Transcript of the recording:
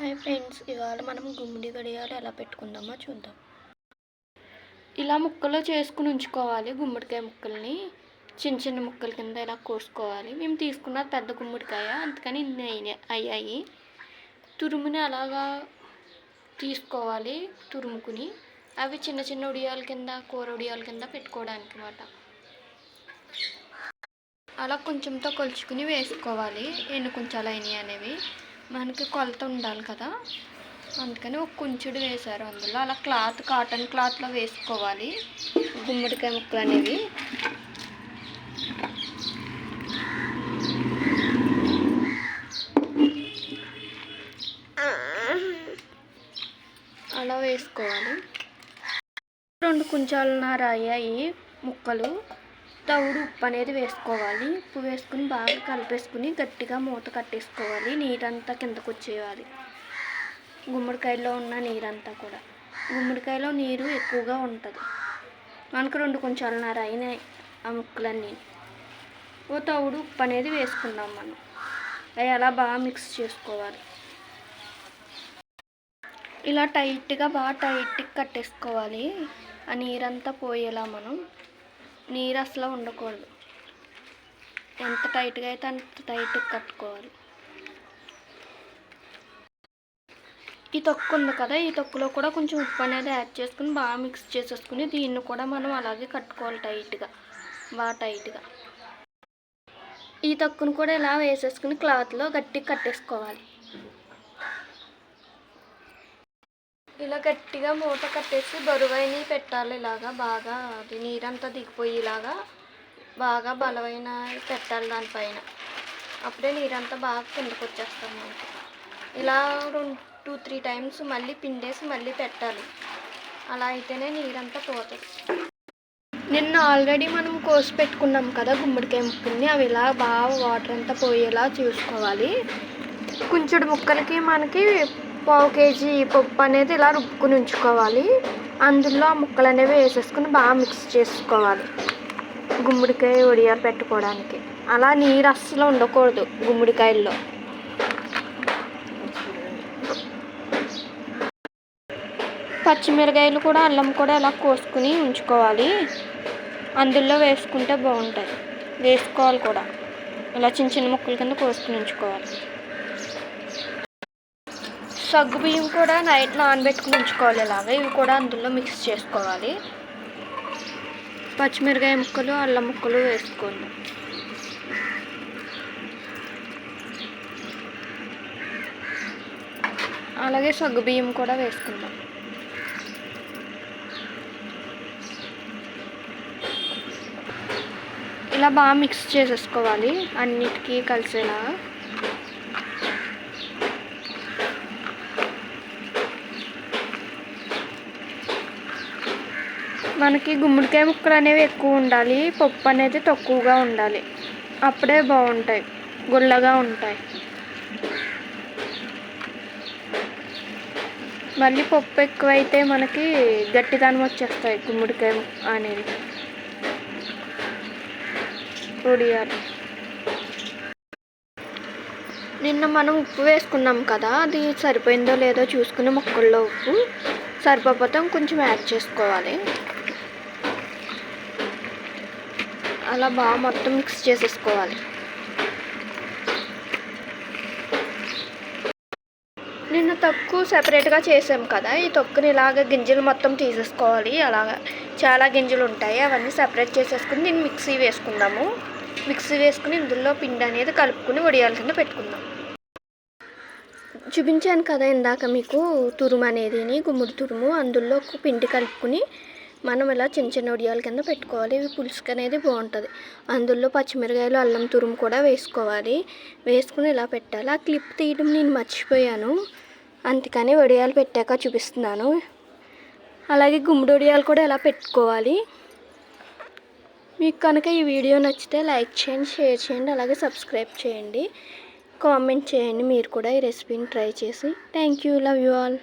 Hi friends ఇవాళ మనం గుమ్మడి గడియాలు ఎలా పెట్టుకుందామో చూద్దాం. ఇలా ముక్కలు చేసుకుని ఉంచుకోవాలి గుమ్మడికాయ ముక్కల్ని. చిన్న చిన్న ముక్కల కింద ఇలా కోసుకోవాలి. మేము తీసుకున్నది పెద్ద గుమ్మడికాయ అందుకని ఇన్ని అయినాయి అయ్యాయి. తురుముని అలాగా తీసుకోవాలి తురుముకుని. అవి చిన్న చిన్న ఉడియాల కింద కూర ఉడియాల కింద పెట్టుకోవడానికి అన్నమాట. అలా కొంచెంతో కొలుచుకుని వేసుకోవాలి. ఎన్ని కొంచెం అయినాయి అనేవి. మనకి కొలత ఉండాలి కదా. అందుకని ఒక కుంచుడు వేశారు అందులో. అలా క్లాత్ కాటన్ క్లాత్లో వేసుకోవాలి. గుమ్మడికాయ ముక్కలు అనేవి. అలా వేసుకోవాలి. రెండు కుంచాలన్నర అయ్యాయి ముక్కలు. తవుడు ఉప్పు అనేది వేసుకోవాలి. ఉప్పు వేసుకుని బాగా కలిపేసుకుని గట్టిగా మూత కట్టేసుకోవాలి. నీరంతా కిందకు వచ్చేయాలి. గుమ్మడికాయలో ఉన్న నీరంతా కూడా. గుమ్మడికాయలో నీరు ఎక్కువగా ఉంటుంది. మనకు రెండు కొంచెంన్నర అయినాయి ఆ ముక్కలన్నీ ఓ తవుడు ఉప్పు అనేది వేసుకుందాం మనం. అవి అలా బాగా మిక్స్ చేసుకోవాలి. ఇలా టైట్గా బాగా టైట్గా కట్టేసుకోవాలి. ఆ నీరంతా పోయేలా మనం నీరు అసలు ఉండకూడదు. ఎంత టైట్గా అయితే అంత టైట్గా కట్టుకోవాలి. ఈ తొక్కు ఉంది కదా ఈ తొక్కులో కూడా కొంచెం ఉప్పు అనేది యాడ్ చేసుకుని బాగా మిక్స్ చేసేసుకుని దీన్ని కూడా మనం అలాగే కట్టుకోవాలి టైట్గా బాగా టైట్గా. ఈ తొక్కును కూడా ఇలా వేసేసుకుని క్లాత్లో గట్టిగా కట్టేసుకోవాలి. ఇలా గట్టిగా మూత కట్టేసి బరువైనవి పెట్టాలి ఇలాగా బాగా అది నీరంతా దిగిపోయేలాగా బాగా బలమైన పెట్టాలి దానిపైన. అప్పుడే నీరంతా బాగా కిందకు వచ్చేస్తాం మనకి ఇలా రెండు టూ త్రీ టైమ్స్ మళ్ళీ పిండేసి మళ్ళీ పెట్టాలి. అలా అయితేనే నీరంతా పోతుంది. నిన్న ఆల్రెడీ మనం కోసి పెట్టుకున్నాం కదా గుమ్మడికాయ ముక్కల్ని అవి ఇలా బాగా వాటర్ అంతా పోయేలా చూసుకోవాలి. కొంచెం ముక్కలకి మనకి పావు కేజీ పప్పు అనేది ఇలా రుబ్బుకుని ఉంచుకోవాలి. అందులో ఆ ముక్కలు అనేవి వేసేసుకుని బాగా మిక్స్ చేసుకోవాలి. గుమ్మడికాయ ఒడియాలు పెట్టుకోవడానికి. అలా నీరు అస్సలు ఉండకూడదు గుమ్మడికాయల్లో. పచ్చిమిరకాయలు కూడా అల్లం కూడా ఇలా కోసుకుని ఉంచుకోవాలి. అందులో వేసుకుంటే బాగుంటాయి. వేసుకోవాలి కూడా. ఇలా చిన్న చిన్న ముక్కల కింద కోసుకుని ఉంచుకోవాలి. సగ్గు బియ్యం కూడా నైట్ నానబెట్టుకుని ఉంచుకోవాలి ఇలాగా. ఇవి కూడా అందులో మిక్స్ చేసుకోవాలి. పచ్చిమిరకాయ ముక్కలు అల్లం ముక్కలు వేసుకోండి. అలాగే సగ్గు బియ్యం కూడా వేసుకుందాం. ఇలా బాగా మిక్స్ చేసేసుకోవాలి. అన్నిటికీ కలిసేలా మనకి గుమ్మడికాయ ముక్కలు అనేవి ఎక్కువ ఉండాలి పప్పు అనేది తక్కువగా ఉండాలి. అప్పుడే బాగుంటాయి గుల్లగా ఉంటాయి. మళ్ళీ పప్పు ఎక్కువైతే మనకి గట్టిదనం వచ్చేస్తాయి గుమ్మడికాయ అనేది. పొడియాలి. నిన్న మనం ఉప్పు వేసుకున్నాం కదా అది సరిపోయిందో లేదో చూసుకుని ముక్కల్లో ఉప్పు సరిపోతే కొంచెం యాడ్ చేసుకోవాలి. అలా బాగా మొత్తం మిక్స్ చేసేసుకోవాలి. నిన్న తొక్కు సెపరేట్గా చేసాం కదా ఈ తొక్కుని ఇలాగ గింజలు మొత్తం తీసేసుకోవాలి. అలాగ చాలా గింజలు ఉంటాయి అవన్నీ సెపరేట్ చేసేసుకుని దీన్ని మిక్సీ వేసుకుందాము. మిక్సీ వేసుకుని ఇందులో పిండి అనేది కలుపుకుని వడియాల కింద పెట్టుకుందాం. చూపించాను కదా ఇందాక మీకు తురుము అనేది గుమ్ముడు తురుము అందులో పిండి కలుపుకుని మనం ఇలా చిన్న చిన్న ఉడియాల కింద పెట్టుకోవాలి. ఇవి పులుసుకు అనేది బాగుంటుంది. అందులో పచ్చిమిరకాయలు అల్లం తురుము కూడా వేసుకోవాలి. వేసుకుని ఇలా పెట్టాలి. ఆ క్లిప్ తీయడం నేను మర్చిపోయాను. అందుకని వడియాలు పెట్టాక చూపిస్తున్నాను. అలాగే గుమ్మడి వడియాలు కూడా ఎలా పెట్టుకోవాలి. మీకు కనుక ఈ వీడియో నచ్చితే లైక్ చేయండి షేర్ చేయండి అలాగే సబ్స్క్రైబ్ చేయండి. కామెంట్ చేయండి. మీరు కూడా ఈ రెసిపీని ట్రై చేసి. Thank you. Love you all.